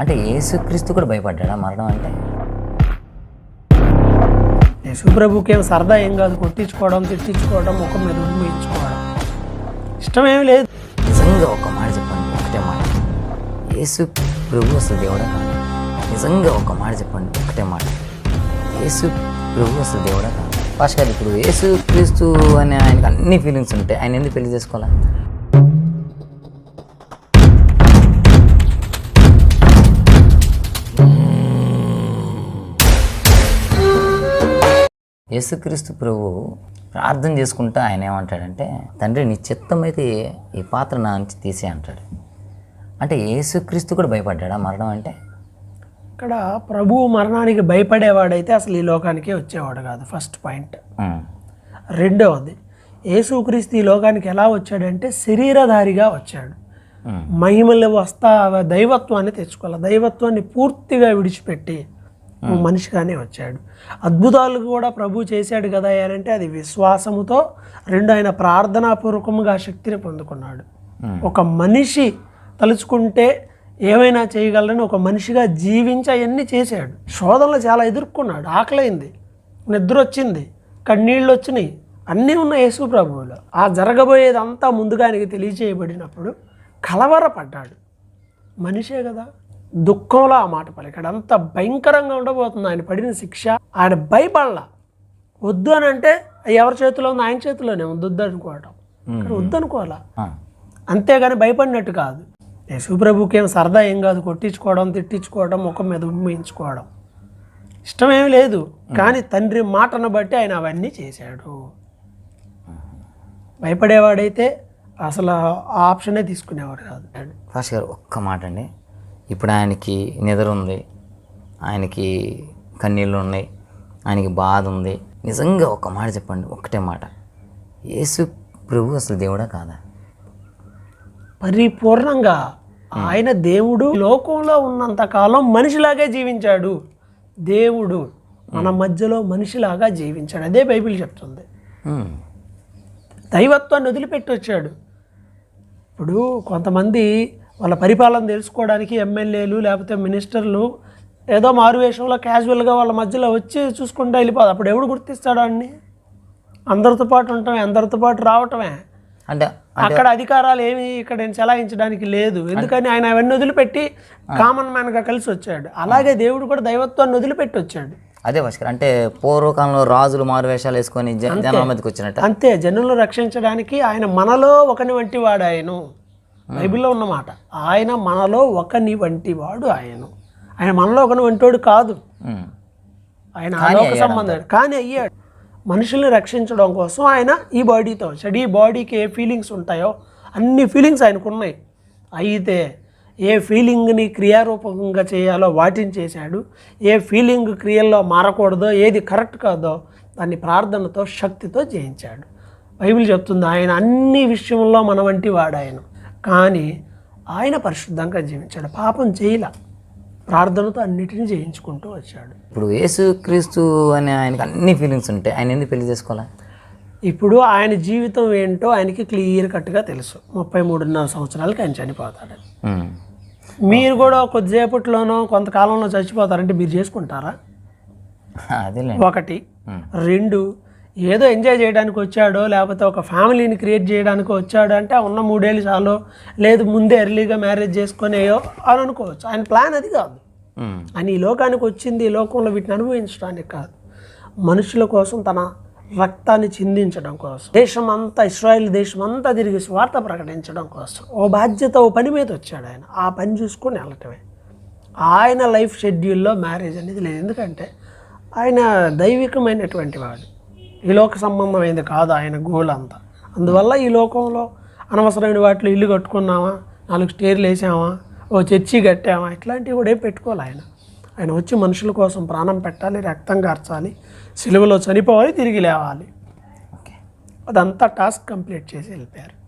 అంటే యేసుక్రీస్తు కూడా భయపడ్డా మరణం అంటే? యేసుప్రభుకి ఏం సరదా ఏం కాదు కొట్టించుకోవడం తిట్టించుకోవడం ముఖం మీద ఉమ్మేయించుకోవడం ఇష్టమేమి లేదు. నిజంగా ఒక మాట చెప్పండి ఒకటే మాట. యేసు ప్రభు అసలు దేవుడా కాదు. నిజంగా ఒక మాట చెప్పండి ఒకటే మాట. యేసు ప్రభు అసలు దేవుడా కాదు. పాష్ గారు ఇప్పుడు యేసు క్రీస్తు అనే ఆయనకి అన్ని ఫీలింగ్స్ ఉంటాయి. ఆయన ఎందుకు పెళ్ళి చేసుకోవాలా? యేసుక్రీస్తు ప్రభు ప్రార్థన చేసుకుంటా ఆయన ఏమంటాడంటే తండ్రి నీ చిత్తం అయితే ఈ పాత్ర నా నుంచి తీసే అంటాడు. అంటే యేసుక్రీస్తు కూడా భయపడ్డా మరణం అంటే? ఇక్కడ ప్రభువు మరణానికి భయపడేవాడైతే అసలు ఈ లోకానికే వచ్చేవాడు కాదు ఫస్ట్ పాయింట్. రెండవది యేసుక్రీస్తు ఈ లోకానికి ఎలా వచ్చాడంటే శరీరధారిగా వచ్చాడు. మహిమలు వస్తా దైవత్వాన్ని తెచ్చుకోవాలి దైవత్వాన్ని పూర్తిగా విడిచిపెట్టి మనిషిగానే వచ్చాడు. అద్భుతాలు కూడా ప్రభు చేశాడు కదా అంటే అది విశ్వాసముతో రెండు ఆయన ప్రార్థనాపూర్వకంగా శక్తిని పొందుకున్నాడు. ఒక మనిషి తలుచుకుంటే ఏమైనా చేయగలరని ఒక మనిషిగా జీవించి అవన్నీ చేశాడు. శోధనలు చాలా ఎదుర్కొన్నాడు. ఆకలైంది. నిద్ర వచ్చింది కన్నీళ్ళు వచ్చినాయి అన్నీ ఉన్న యేసు ప్రభువులో. ఆ జరగబోయేదంతా ముందుగా ఆయనకి తెలియజేయబడినప్పుడు కలవరపడ్డాడు. మనిషే కదా. దుఃఖంలో ఆ మాట పలికాడు. అంత భయంకరంగా ఉండబోతుంది. ఆయన పడిన శిక్ష ఆయన భయపడలా. వద్దు అని అంటే ఎవరి చేతిలో ఉంది ఆయన చేతిలోనే ఉంది. వద్దు అనుకోవటం వద్దు అనుకోవాలా అంతేగాని భయపడినట్టు కాదు. యేసుప్రభుకి ఏం సరదా ఏం కాదు. కొట్టించుకోవడం తిట్టించుకోవడం ముఖం మీద ఉమ్మేయించుకోవడం ఇష్టమేమి లేదు. కానీ తండ్రి మాటను బట్టి ఆయన అవన్నీ చేశాడు. భయపడేవాడైతే అసలు ఆ ఆప్షనే తీసుకునేవాడు కాదు. పాష్ గారు ఒక్క మాట అండి. ఇప్పుడు ఆయనకి నిద్ర ఉంది ఆయనకి కన్నీళ్ళు ఉన్నాయి ఆయనకి బాధ ఉంది. నిజంగా ఒక మాట చెప్పండి ఒకటే మాట. యేసు ప్రభు అసలు దేవుడా కాదా? పరిపూర్ణంగా ఆయన దేవుడు లోకంలో ఉన్నంత కాలం మనిషిలాగే జీవించాడు. దేవుడు మన మధ్యలో మనిషిలాగా జీవించాడు. అదే బైబిల్ చెప్తుంది. దైవత్వాన్ని వదిలిపెట్టి వచ్చాడు ఇప్పుడు కొంతమంది వాళ్ళ పరిపాలన తెలుసుకోవడానికి ఎమ్మెల్యేలు లేకపోతే మినిస్టర్లు ఏదో మారువేషంలో క్యాజువల్గా వాళ్ళ మధ్యలో వచ్చి చూసుకుంటూ వెళ్ళిపోదు. అప్పుడు ఎవడు గుర్తిస్తాడు అన్ని అందరితో పాటు ఉండటమే అందరితో పాటు రావటమే. అంటే అక్కడ అధికారాలు ఏమి ఇక్కడ చెలాయించడానికి లేదు. ఎందుకని ఆయన అవన్నీ వదిలిపెట్టి కామన్ మ్యాన్గా కలిసి వచ్చాడు. అలాగే దేవుడు కూడా దైవత్వాన్ని వదిలిపెట్టి వచ్చాడు. అదే భాస్కర్ అంటే పూర్వకాలంలో రాజులు మారు వేషాలు వేసుకొని జ- జనాల మధ్యకి వచ్చినట్ట. అంతే జనులను రక్షించడానికి ఆయన మనలో ఒకని వంటి వాడు ఆయన. బైబిల్లో ఉన్నమాట. ఆయన మనలో ఒకని వంటి వాడు ఆయన. ఆయన మనలో ఒకని వంటివాడు కాదు. ఆయన ఆలోక సంబంధం. కానీ అయ్యాడు. మనుషుల్ని రక్షించడం కోసం ఆయన ఈ బాడీతో. వచ్చాడు ఈ బాడీకి ఏ ఫీలింగ్స్ ఉంటాయో అన్ని ఫీలింగ్స్ ఆయనకు ఉన్నాయి. అయితే ఏ ఫీలింగ్ని క్రియారూపకంగా చేయాలో వాటిని చేశాడు. ఏ ఫీలింగ్ క్రియల్లో మారకూడదో ఏది కరెక్ట్ కాదో దాన్ని ప్రార్థనతో శక్తితో జయించాడు. బైబిల్ చెప్తుంది ఆయన అన్ని విషయంలో మన వంటి వాడు ఆయన. కానీ ఆయన పరిశుద్ధంగా జీవించాడు. పాపం చేయల. ప్రార్థనతో అన్నిటిని జయించుకుంటూ వచ్చాడు. ఇప్పుడు యేసు క్రీస్తు అనే ఆయనకి అన్ని ఫీలింగ్స్ ఉంటాయి ఆయన ఎందుకు పెళ్ళి చేసుకోవాలా? ఇప్పుడు ఆయన జీవితం ఏంటో ఆయనకి క్లియర్ కట్గా తెలుసు. ముప్పై మూడున్నర సంవత్సరాలకి ఆయన చనిపోతాడు. మీరు కూడా కొద్దిసేపట్లోనో కొంతకాలంలో చచ్చిపోతారంటే మీరు చేసుకుంటారా? అదేలే ఒకటి. రెండు ఏదో ఎంజాయ్ చేయడానికి వచ్చాడో లేకపోతే ఒక ఫ్యామిలీని క్రియేట్ చేయడానికి వచ్చాడు అంటే ఉన్న మూడేళ్ళు చాలు లేదు ముందే ఎర్లీగా మ్యారేజ్ చేసుకునేయో అని అనుకోవచ్చు. ఆయన ప్లాన్ అది కాదు. ఆయన ఈ లోకానికి వచ్చింది ఈ లోకంలో వీటిని అనుభవించడానికి కాదు. మనుషుల కోసం తన రక్తాన్ని చిందించడం కోసం దేశం అంతా ఇస్రాయేల్ దేశం అంతా తిరిగి స్వార్థ ప్రకటించడం కోసం ఓ బాధ్యత ఓ పని మీద వచ్చాడు ఆయన. ఆ పని చూసుకొని వెళ్ళటమే. ఆయన లైఫ్ షెడ్యూల్లో మ్యారేజ్ అనేది లేదు. ఎందుకంటే ఆయన దైవికమైనటువంటి వాడు. ఈ లోక సంబంధమైనది కాదు ఆయన గోల్ అంతా. అందువల్ల ఈ లోకంలో అనవసరమైన వాటిలో ఇల్లు కట్టుకున్నామా? నాలుగు స్టేర్లు వేసామా? ఓ చర్చి కట్టామా? ఇట్లాంటివి కూడా పెట్టుకోవాలి ఆయన. ఆయన వచ్చి మనుషుల కోసం ప్రాణం పెట్టాలి రక్తం కార్చాలి సిలువలో చనిపోవాలి తిరిగి లేవాలి. అదంతా టాస్క్ కంప్లీట్ చేసి వెళ్ళిపోయారు.